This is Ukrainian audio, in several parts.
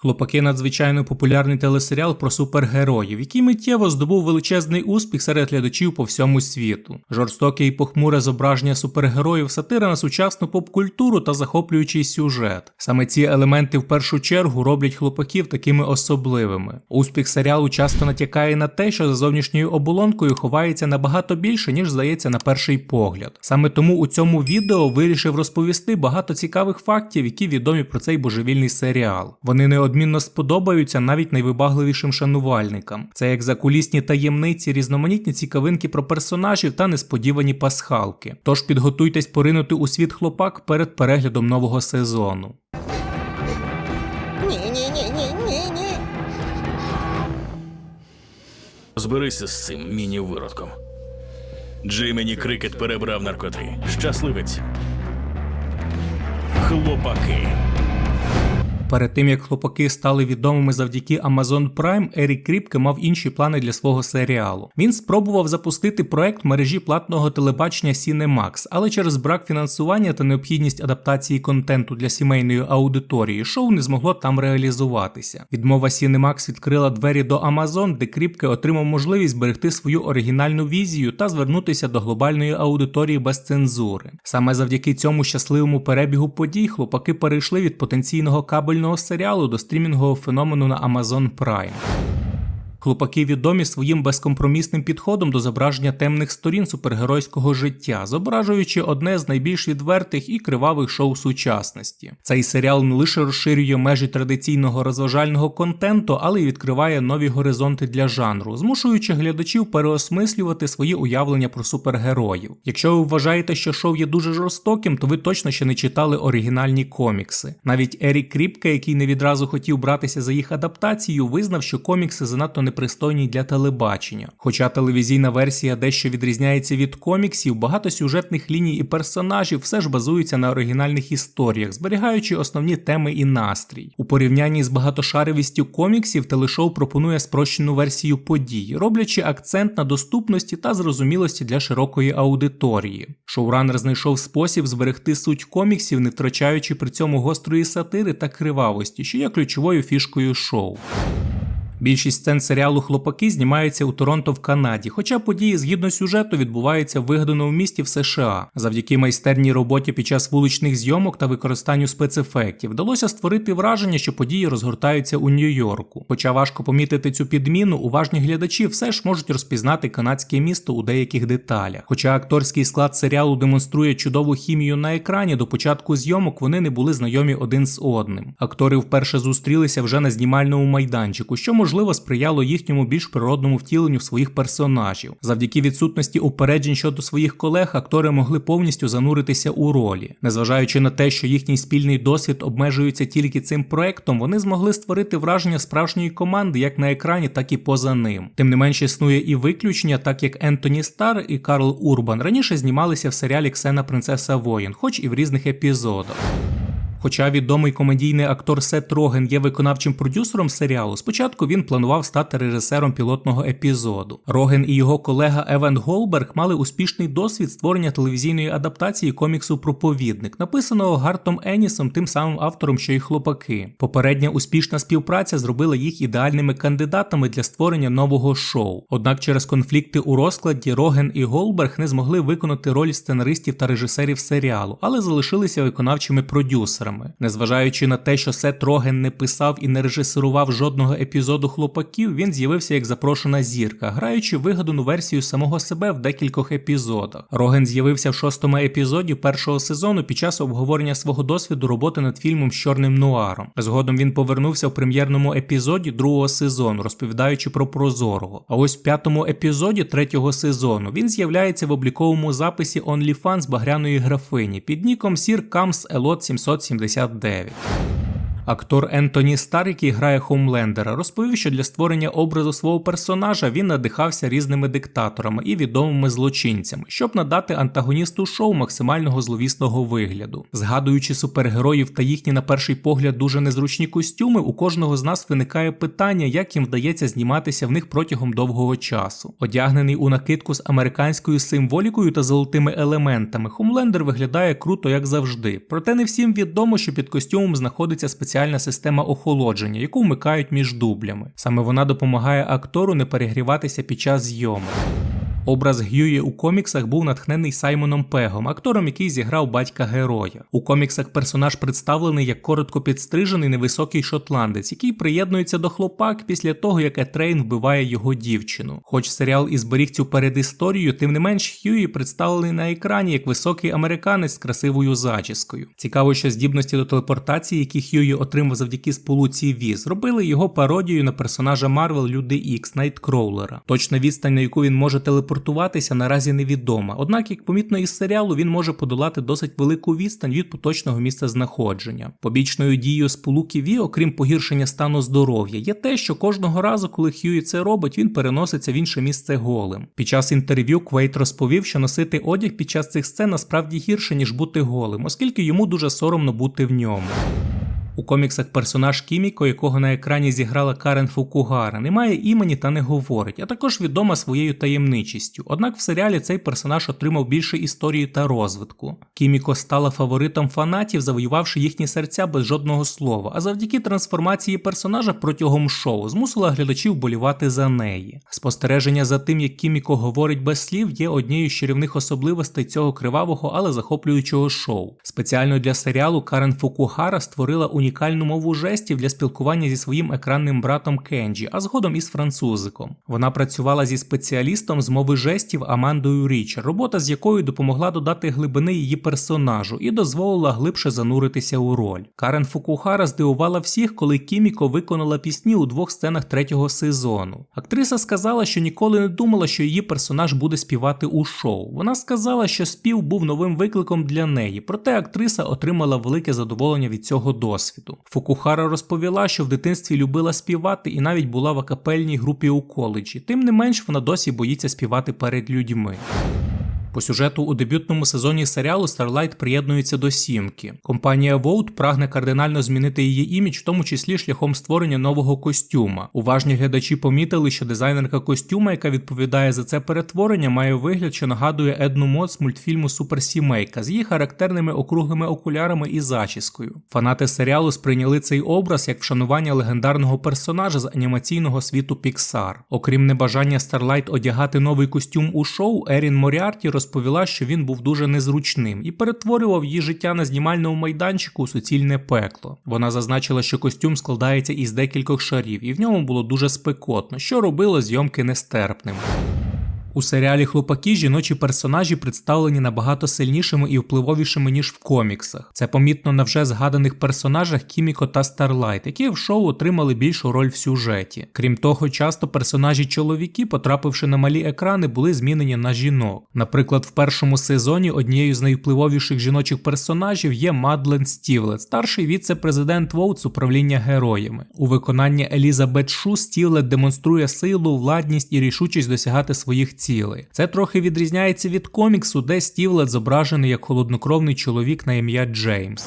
Хлопаки надзвичайно популярний телесеріал про супергероїв, який миттєво здобув величезний успіх серед глядачів по всьому світу. Жорстоке і похмуре зображення супергероїв, сатира на сучасну поп-культуру та захоплюючий сюжет. Саме ці елементи в першу чергу роблять хлопаків такими особливими. Успіх серіалу часто натякає на те, що за зовнішньою оболонкою ховається набагато більше, ніж здається на перший погляд. Саме тому у цьому відео вирішив розповісти багато цікавих фактів, які відомі про цей божевільний серіал. Вони неодмінно сподобаються навіть найвибагливішим шанувальникам. Це як закулісні таємниці, різноманітні цікавинки про персонажів та несподівані пасхалки. Тож підготуйтесь поринути у світ хлопак перед переглядом нового сезону. Зберися з цим міні-виродком. Джимені Крикет перебрав наркоти. Щасливець. Хлопаки. Перед тим як хлопаки стали відомими завдяки Amazon Prime, Ерік Кріпке мав інші плани для свого серіалу. Він спробував запустити проект мережі платного телебачення Cinemax, але через брак фінансування та необхідність адаптації контенту для сімейної аудиторії шоу не змогло там реалізуватися. Відмова Cinemax відкрила двері до Amazon, де Кріпке отримав можливість зберегти свою оригінальну візію та звернутися до глобальної аудиторії без цензури. Саме завдяки цьому щасливому перебігу подій хлопаки перейшли від потенційного кабельного серіалу до стрімінгового феномену на Amazon Prime. Хлопаки відомі своїм безкомпромісним підходом до зображення темних сторін супергеройського життя, зображуючи одне з найбільш відвертих і кривавих шоу сучасності. Цей серіал не лише розширює межі традиційного розважального контенту, але й відкриває нові горизонти для жанру, змушуючи глядачів переосмислювати свої уявлення про супергероїв. Якщо ви вважаєте, що шоу є дуже жорстоким, то ви точно ще не читали оригінальні комікси. Навіть Ерік Кріпке, який не відразу хотів братися за їх адаптацію, визнав, що комікси занадто непристойні для телебачення. Хоча телевізійна версія дещо відрізняється від коміксів, багато сюжетних ліній і персонажів все ж базуються на оригінальних історіях, зберігаючи основні теми і настрій. У порівнянні з багатошаровістю коміксів, телешоу пропонує спрощену версію подій, роблячи акцент на доступності та зрозумілості для широкої аудиторії. Шоуранер знайшов спосіб зберегти суть коміксів, не втрачаючи при цьому гострої сатири та кривавості, що є ключовою фішкою шоу. Більшість сцен серіалу Хлопаки знімаються у Торонто в Канаді, хоча події згідно сюжету відбуваються в вигаданому місті в США. Завдяки майстерній роботі під час вуличних зйомок та використанню спецефектів вдалося створити враження, що події розгортаються у Нью-Йорку. Хоча важко помітити цю підміну, уважні глядачі все ж можуть розпізнати канадське місто у деяких деталях. Хоча акторський склад серіалу демонструє чудову хімію на екрані, до початку зйомок вони не були знайомі один з одним. Актори вперше зустрілися вже на знімальному майданчику, що можливо сприяло їхньому більш природному втіленню своїх персонажів. Завдяки відсутності упереджень щодо своїх колег, актори могли повністю зануритися у ролі. Незважаючи на те, що їхній спільний досвід обмежується тільки цим проектом, вони змогли створити враження справжньої команди як на екрані, так і поза ним. Тим не менш існує і виключення, так як Ентоні Стар і Карл Урбан раніше знімалися в серіалі Ксена Принцеса Воїн, хоч і в різних епізодах. Хоча відомий комедійний актор Сет Роген є виконавчим продюсером серіалу, спочатку він планував стати режисером пілотного епізоду. Роген і його колега Еван Голберг мали успішний досвід створення телевізійної адаптації коміксу Проповідник, написаного Гартом Енісом, тим самим автором, що й хлопаки. Попередня успішна співпраця зробила їх ідеальними кандидатами для створення нового шоу. Однак через конфлікти у розкладі Роген і Голберг не змогли виконати роль сценаристів та режисерів серіалу, але залишилися виконавчими продюсерами. Незважаючи на те, що Сет Роген не писав і не режисерував жодного епізоду хлопаків, він з'явився як запрошена зірка, граючи вигадану версію самого себе в декількох епізодах. Роген з'явився в шостому епізоді першого сезону під час обговорення свого досвіду роботи над фільмом з чорним нуаром. Згодом він повернувся в прем'єрному епізоді другого сезону, розповідаючи про прозорого. А ось в п'ятому епізоді третього сезону він з'являється в обліковому записі OnlyFans багряної графині під ніком Сір Камс Елот 770. 79. Актор Ентоні Стар, який грає Хоумлендера, розповів, що для створення образу свого персонажа він надихався різними диктаторами і відомими злочинцями, щоб надати антагоністу шоу максимального зловісного вигляду. Згадуючи супергероїв та їхні, на перший погляд, дуже незручні костюми, у кожного з нас виникає питання, як їм вдається зніматися в них протягом довгого часу. Одягнений у накидку з американською символікою та золотими елементами, Хомлендер виглядає круто, як завжди. Проте не всім відомо, що під костюмом знаходиться спеціальний спеціальна система охолодження, яку вмикають між дублями. Саме вона допомагає актору не перегріватися під час зйомок. Образ Г'юї у коміксах був натхнений Саймоном Пегом, актором, який зіграв батька героя. У коміксах персонаж представлений як коротко підстрижений невисокий шотландець, який приєднується до хлопак після того, як Етрейн вбиває його дівчину. Хоч серіал і зберіг цю передісторію, тим не менш Х'юї представлений на екрані як високий американець з красивою зачіскою. Цікаво, що здібності до телепортації, які Х'юї отримав завдяки сполуці Ві, зробили його пародією на персонажа Марвел Люди Ікс Найткроулера. Точна відстань, на яку він може телепортуватися, наразі невідома. Однак, як помітно із серіалу, він може подолати досить велику відстань від поточного місця знаходження. Побічною дією сполуки Ві, окрім погіршення стану здоров'я, є те, що кожного разу, коли Хьюї це робить, він переноситься в інше місце голим. Під час інтерв'ю Квейт розповів, що носити одяг під час цих сцен насправді гірше ніж бути голим, оскільки йому дуже соромно бути в ньому. У коміксах персонаж Кіміко, якого на екрані зіграла Карен Фукугара, не має імені та не говорить, а також відома своєю таємничістю. Однак в серіалі цей персонаж отримав більше історії та розвитку. Кіміко стала фаворитом фанатів, завоювавши їхні серця без жодного слова, а завдяки трансформації персонажа протягом шоу змусила глядачів болівати за неї. Спостереження за тим, як Кіміко говорить без слів, є однією з чарівних особливостей цього кривавого, але захоплюючого шоу. Спеціально для серіалу Карен Фукухара створила унікальну мову жестів для спілкування зі своїм екранним братом Кенджі, а згодом із французиком. Вона працювала зі спеціалістом з мови жестів Амандою Річер, робота з якою допомогла додати глибини її персонажу і дозволила глибше зануритися у роль. Карен Фукухара здивувала всіх, коли Кіміко виконала пісні у двох сценах третього сезону. Актриса сказала, що ніколи не думала, що її персонаж буде співати у шоу. Вона сказала, що спів був новим викликом для неї, проте актриса отримала велике задоволення від цього досвіду. Фукухара розповіла, що в дитинстві любила співати і навіть була в акапельній групі у коледжі. Тим не менш, вона досі боїться співати перед людьми. По сюжету у дебютному сезоні серіалу Starlight приєднується до сімки. Компанія Vogue прагне кардинально змінити її імідж, в тому числі шляхом створення нового костюма. Уважні глядачі помітили, що дизайнерка костюма, яка відповідає за це перетворення, має вигляд, що нагадує Едну Мод з мультфільму Суперсімейка з її характерними округлими окулярами і зачіскою. Фанати серіалу сприйняли цей образ як вшанування легендарного персонажа з анімаційного світу Pixar. Окрім небажання Starlight одягати новий костюм у шоу, Ерін Моріарті розповіла, що він був дуже незручним і перетворював її життя на знімальному майданчику у суцільне пекло. Вона зазначила, що костюм складається із декількох шарів, і в ньому було дуже спекотно, що робило зйомки нестерпними. У серіалі Хлопаки жіночі персонажі представлені набагато сильнішими і впливовішими, ніж в коміксах. Це помітно на вже згаданих персонажах Кіміко та Старлайт, які в шоу отримали більшу роль в сюжеті. Крім того, часто персонажі чоловіки, потрапивши на малі екрани, були змінені на жінок. Наприклад, в першому сезоні однією з найвпливовіших жіночих персонажів є Мадлен Стівлет, старший віце-президент Воут управління героями. У виконанні Елізабет Шу Стівлет демонструє силу, владність і рішучість досягати своїх цілей. Це трохи відрізняється від коміксу, де Стівлет зображений як холоднокровний чоловік на ім'я Джеймс.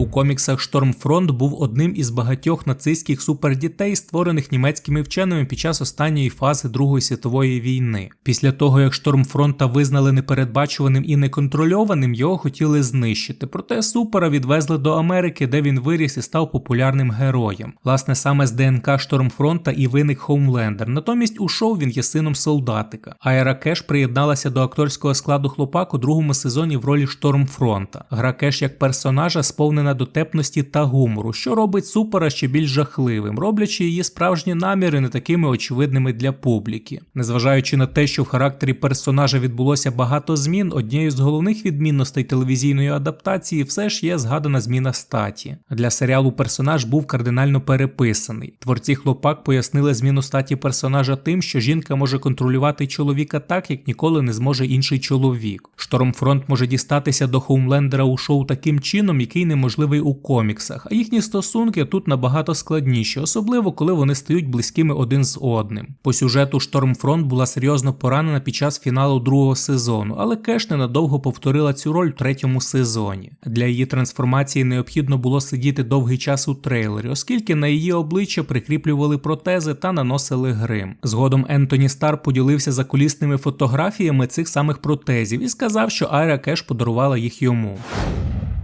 У коміксах Штормфронт був одним із багатьох нацистських супердітей, створених німецькими вченими під час останньої фази Другої світової війни. Після того, як Штормфронта визнали непередбачуваним і неконтрольованим, його хотіли знищити. Проте супера відвезли до Америки, де він виріс і став популярним героєм. Власне, саме з ДНК Штормфронта і виник Хоумлендер. Натомість у шоу він є сином солдатика. Айра Кеш приєдналася до акторського складу хлопак у другому сезоні в ролі Штормфронта. Гра Кеш як персонажа сповнена дотепності та гумору, що робить супера ще більш жахливим, роблячи її справжні наміри не такими очевидними для публіки. Незважаючи на те, що в характері персонажа відбулося багато змін, однією з головних відмінностей телевізійної адаптації все ж є згадана зміна статі. Для серіалу персонаж був кардинально переписаний. Творці хлопак пояснили зміну статі персонажа тим, що жінка може контролювати чоловіка так, як ніколи не зможе інший чоловік. Штормфронт може дістатися до Хоумлендера у шоу таким чином, який неможливий у коміксах, а їхні стосунки тут набагато складніші, особливо коли вони стають близькими один з одним. По сюжету Штормфронт була серйозно поранена під час фіналу другого сезону, але Кеш ненадовго повторила цю роль в третьому сезоні. Для її трансформації необхідно було сидіти довгий час у трейлері, оскільки на її обличчя прикріплювали протези та наносили грим. Згодом Ентоні Стар поділився закулісними фотографіями цих самих протезів і сказав, що Айра Кеш подарувала їх йому.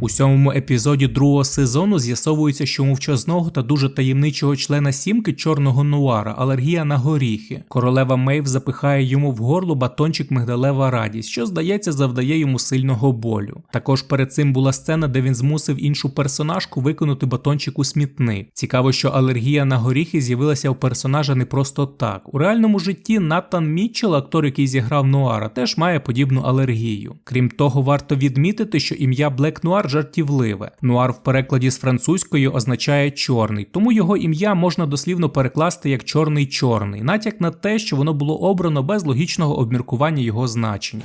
У сьомому епізоді другого сезону з'ясовується, що мовчазного та дуже таємничого члена сімки чорного нуара алергія на горіхи. Королева Мейв запихає йому в горло батончик мигдалева радість, що здається завдає йому сильного болю. Також перед цим була сцена, де він змусив іншу персонажку викинути батончик у смітник. Цікаво, що алергія на горіхи з'явилася у персонажа не просто так. У реальному житті Натан Мітчелл, актор, який зіграв Нуара, теж має подібну алергію. Крім того, варто відмітити, що ім'я Блек Нуар жартівливе. Нуар в перекладі з французької означає чорний, тому його ім'я можна дослівно перекласти як чорний чорний, натяк на те, що воно було обрано без логічного обміркування його значення.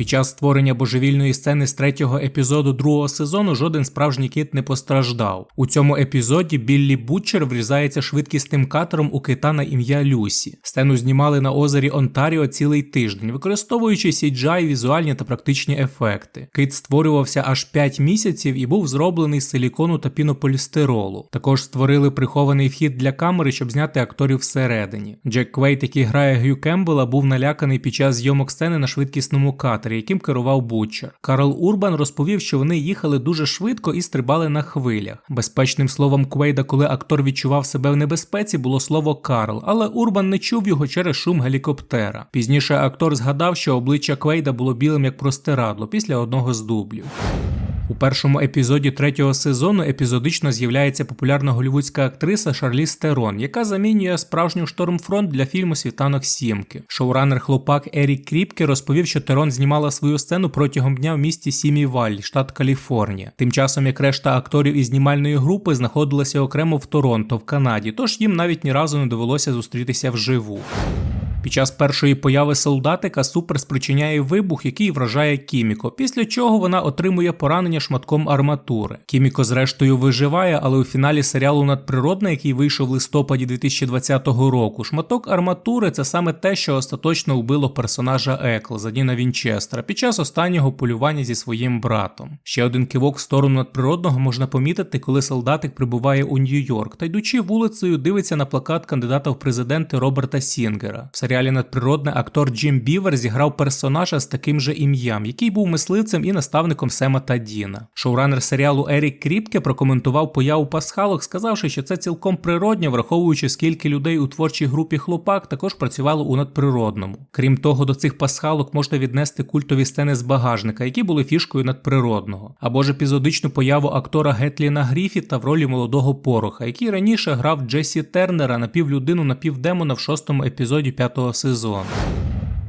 Під час створення божевільної сцени з третього епізоду другого сезону жоден справжній кит не постраждав. У цьому епізоді Біллі Бутчер врізається швидкісним катером у кита на ім'я Люсі. Сцену знімали на озері Онтаріо цілий тиждень, використовуючи CGI, візуальні та практичні ефекти. Кит створювався аж 5 місяців і був зроблений з силікону та пінополістиролу. Також створили прихований вхід для камери, щоб зняти акторів всередині. Джек Квейт, який грає Гью Кембела, був наляканий під час зйомок сцени на швидкісному катері, яким керував Бутчер. Карл Урбан розповів, що вони їхали дуже швидко і стрибали на хвилях. Безпечним словом Квейда, коли актор відчував себе в небезпеці, було слово Карл, але Урбан не чув його через шум гелікоптера. Пізніше актор згадав, що обличчя Квейда було білим як простирадло після одного з дублів. У першому епізоді третього сезону епізодично з'являється популярна голівудська актриса Шарлі Стерон, яка замінює справжню штормфронт для фільму Світанок Сімки. Шоуранер хлопак Ерік Кріпке розповів, що Терон знімала свою сцену протягом дня в місті Сімі Валлі, штат Каліфорнія. Тим часом як решта акторів із знімальної групи знаходилася окремо в Торонто, в Канаді, тож їм навіть ні разу не довелося зустрітися вживу. Під час першої появи солдатика Супер спричиняє вибух, який вражає Кіміко, після чого вона отримує поранення шматком арматури. Кіміко зрештою виживає, але у фіналі серіалу Надприродне, який вийшов в листопаді 2020 року, шматок арматури це саме те, що остаточно вбило персонажа Екл Задіна Вінчестера під час останнього полювання зі своїм братом. Ще один кивок в сторону надприродного можна помітити, коли солдатик прибуває у Нью-Йорк та йдучи вулицею, дивиться на плакат кандидата в президенти Роберта Сінгера. Серіалі Надприродне актор Джим Бівер зіграв персонажа з таким же ім'ям, який був мисливцем і наставником Сема та Діна. Шоуранер серіалу Ерік Кріпке прокоментував появу пасхалок, сказавши, що це цілком природньо, враховуючи скільки людей у творчій групі хлопак також працювало у надприродному. Крім того, до цих пасхалок можна віднести культові сцени з багажника, які були фішкою надприродного, або ж епізодичну появу актора Гетліна Гріфіта в ролі молодого пороха, який раніше грав Джесі Тернера напівлюдину напівдемона в шостому епізоді п'ятого сезону.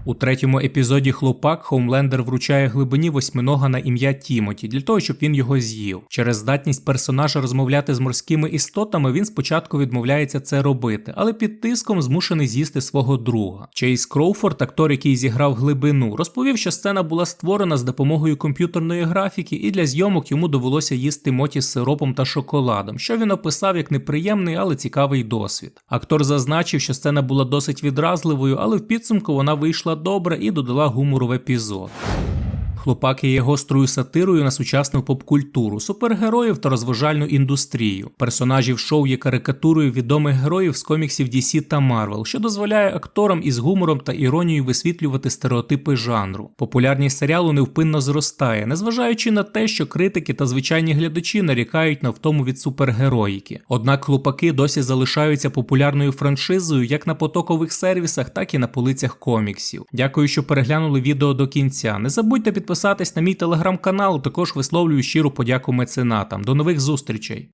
У третьому епізоді хлопак Хоумлендер вручає глибині восьминога на ім'я Тімоті для того, щоб він його з'їв. Через здатність персонажа розмовляти з морськими істотами він спочатку відмовляється це робити, але під тиском змушений з'їсти свого друга. Чейз Кроуфорд, актор, який зіграв глибину, розповів, що сцена була створена з допомогою комп'ютерної графіки, і для зйомок йому довелося їсти моті з сиропом та шоколадом, що він описав як неприємний, але цікавий досвід. Актор зазначив, що сцена була досить відразливою, але в підсумку вона вийшла добре і додала гумору в епізод. Хлопак є гострою сатирою на сучасну поп-культуру, супергероїв та розважальну індустрію. Персонажів шоу є карикатурою відомих героїв з коміксів DC та Marvel, що дозволяє акторам із гумором та іронією висвітлювати стереотипи жанру. Популярність серіалу невпинно зростає, незважаючи на те, що критики та звичайні глядачі нарікають на втому від супергероїки. Однак хлопаки досі залишаються популярною франшизою як на потокових сервісах, так і на полицях коміксів. Дякую, що переглянули відео до кінця. Не забудьте підписатись на мій телеграм-канал, також висловлюю щиру подяку меценатам. До нових зустрічей!